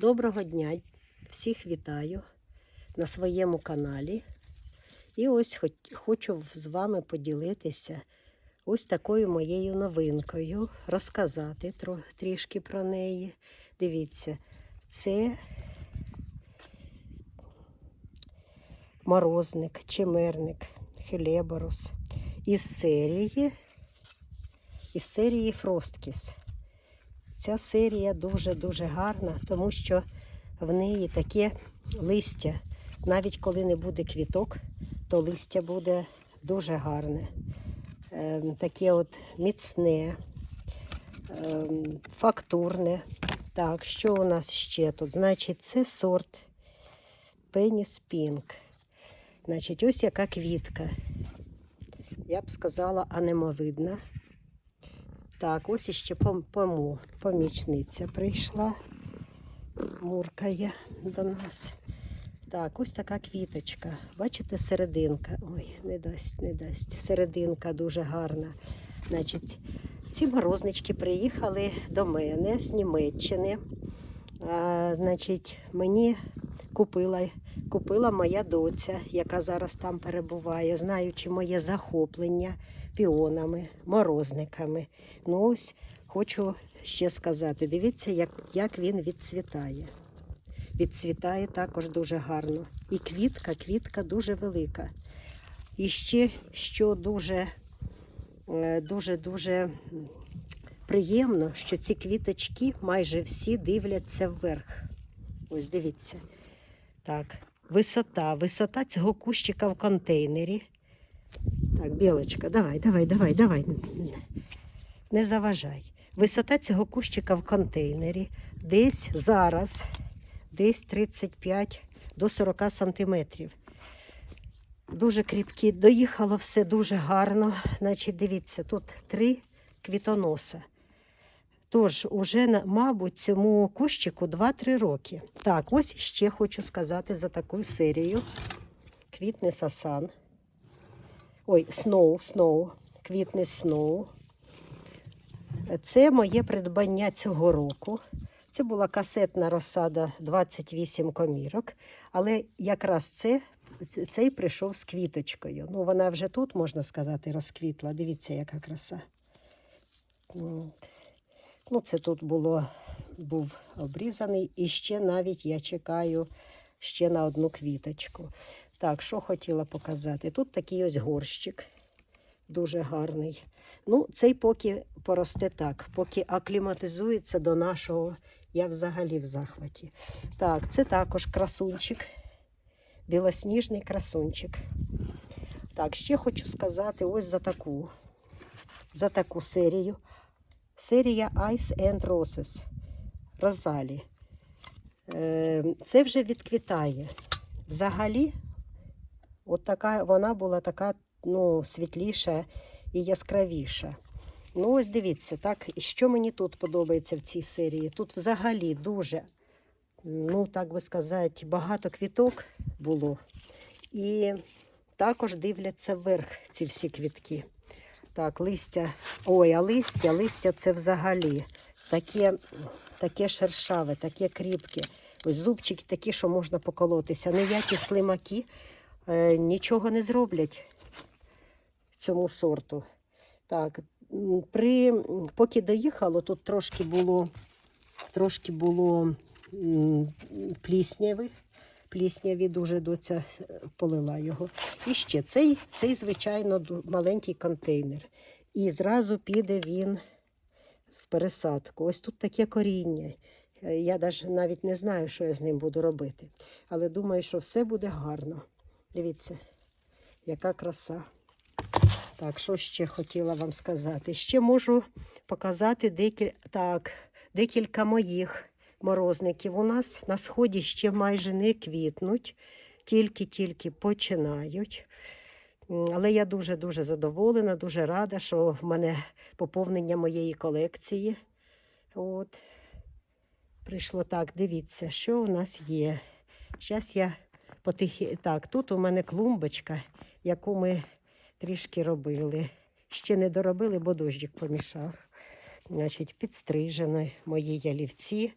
Доброго дня! Всіх вітаю на своєму каналі. І ось хоч- хочу з вами поділитися ось такою моєю новинкою, розказати трішки про неї. Дивіться, це морозник, чимерник, хелеборус із серії, із серії Фросткіс. Ця серія дуже-дуже гарна, тому що в неї таке листя. Навіть коли не буде квіток, то листя буде дуже гарне. Ем, таке от міцне, ем, фактурне. Так, що у нас ще тут? Значить, це сорт Пеніс Пінк. Значить, ось яка квітка. Я б сказала, анемовидна. Так, ось іще пом- пому, помічниця прийшла, муркає до нас. Так, ось така квіточка. Бачите, серединка. Ой, не дасть, не дасть. Серединка дуже гарна. Значить, ці морознички приїхали до мене з Німеччини. Значить, мені купила, купила моя доця, яка зараз там перебуває, знаючи моє захоплення піонами, морозниками. Ну ось хочу ще сказати: дивіться, як, як він відцвітає. Відцвітає також дуже гарно. І квітка, квітка дуже велика. І ще, що дуже, е, дуже, дуже приємно, що ці квіточки майже всі дивляться вверх. Ось дивіться. Так, висота. Висота цього кущика в контейнері. Так, білочка, давай, давай, давай, давай. Не заважай. Висота цього кущика в контейнері десь зараз, десь 35 до 40 сантиметрів. Дуже кріпкі. Доїхало все дуже гарно. Значить, дивіться, тут три квітоноса. Тож, уже, мабуть, цьому кущику 2-3 роки. Так, ось ще хочу сказати за таку серію. Квітне сасан. Ой, сноу, сноу, квітне сноу. Це моє придбання цього року. Це була касетна розсада 28 комірок, але якраз це, цей прийшов з квіточкою. Ну, вона вже тут, можна сказати, розквітла. Дивіться, яка краса. Ну, це тут було, був обрізаний, і ще навіть я чекаю ще на одну квіточку. Так, що хотіла показати? Тут такий ось горщик, дуже гарний. Ну, цей поки поросте так, поки акліматизується до нашого, я взагалі в захваті. Так, це також красунчик, білосніжний красунчик. Так, ще хочу сказати ось за таку, за таку серію. Серія Ice and Roses Розалі. Е, Це вже відквітає. Взагалі, от така, вона була така ну, світліша і яскравіша. Ну, ось дивіться, так, і що мені тут подобається в цій серії? Тут взагалі дуже, ну, так би сказати, багато квіток було. І також дивляться вверх ці всі квітки. Так, листя. Ой, а листя, листя це взагалі таке, таке шершаве, таке кріпке. Ось зубчики такі, що можна поколотися. Ніякі слимаки е, нічого не зроблять цьому сорту. Так, при, поки доїхало, тут трошки було, трошки було м, плісняви. Плісняві дуже доця е, полила його. І ще цей, цей звичайно, маленький контейнер. І зразу піде він в пересадку. Ось тут таке коріння. Е, Я навіть не знаю, що я з ним буду робити. Але думаю, що все буде гарно. Дивіться, яка краса. Так, що ще хотіла вам сказати? Ще можу показати декіль... так, декілька моїх морозників. У нас на сході ще майже не квітнуть, тільки-тільки починають. Але я дуже-дуже задоволена, дуже рада, що в мене поповнення моєї колекції. От. Прийшло так, дивіться, що у нас є. Зараз я потихі... Так, тут у мене клумбочка, яку ми трішки робили. Ще не доробили, бо дощик помішав. Значить, підстрижено мої ялівці.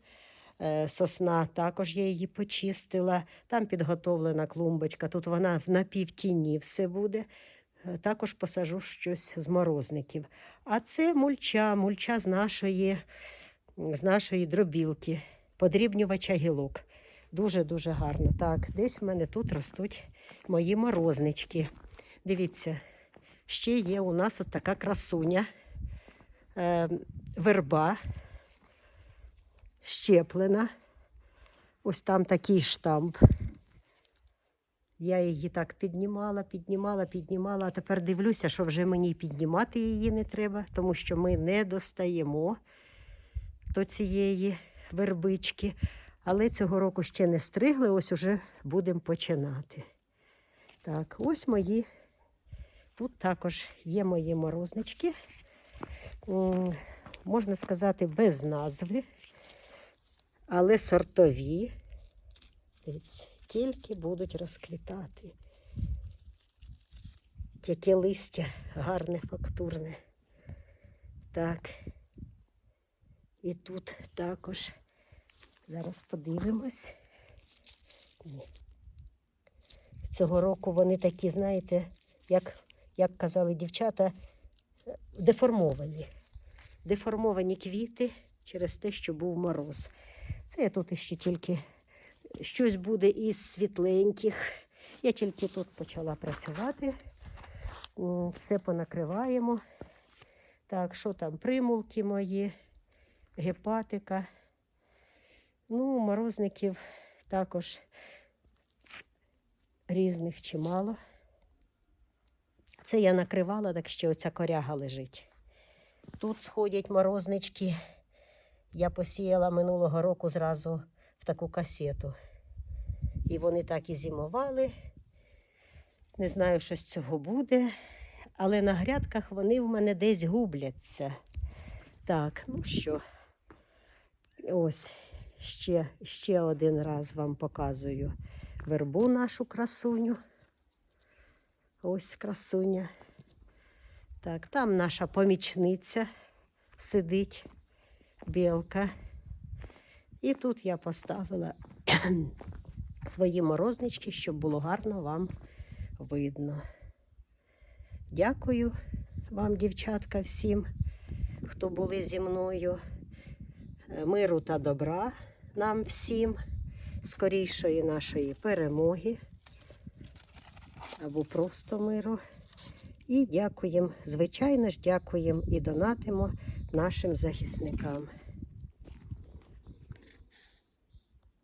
Е, Сосна також я її почистила. Там підготовлена клумбочка. Тут вона в напівтіні все буде. Е, Також посажу щось з морозників. А це мульча, мульча з нашої, з нашої дробілки, подрібнювача гілок. Дуже-дуже гарно. Так, десь в мене тут ростуть мої морознички. Дивіться, ще є у нас от така красуня, е, верба щеплена. Ось там такий штамп. Я її так піднімала, піднімала, піднімала, а тепер дивлюся, що вже мені піднімати її не треба, тому що ми не достаємо до цієї вербички. Але цього року ще не стригли, ось уже будемо починати. Так, ось мої. Тут також є мої морознички. Можна сказати, без назви, але сортові. Дивіться, тільки будуть розквітати. Яке листя гарне, фактурне. Так. І тут також. Зараз подивимось. Ні. Цього року вони такі, знаєте, як, як казали дівчата, деформовані. Деформовані квіти через те, що був мороз. Це я тут іще тільки щось буде із світленьких. Я тільки тут почала працювати. Все понакриваємо. Так, що там? Примулки мої, гепатика. Ну, морозників також різних чимало. Це я накривала, так що оця коряга лежить. Тут сходять морознички. Я посіяла минулого року зразу в таку касету. І вони так і зимували. Не знаю, що з цього буде, але на грядках вони в мене десь губляться. Так, ну що, ось ще, ще один раз вам показую вербу нашу красуню. Ось красуня. Так, там наша помічниця сидить, білка. І тут я поставила свої морознички, щоб було гарно вам видно. Дякую вам, дівчатка, всім, хто були зі мною. Е, Миру та добра нам всім, скорішої нашої перемоги або просто миру. І дякуємо, звичайно ж, дякуємо і донатимо нашим захисникам.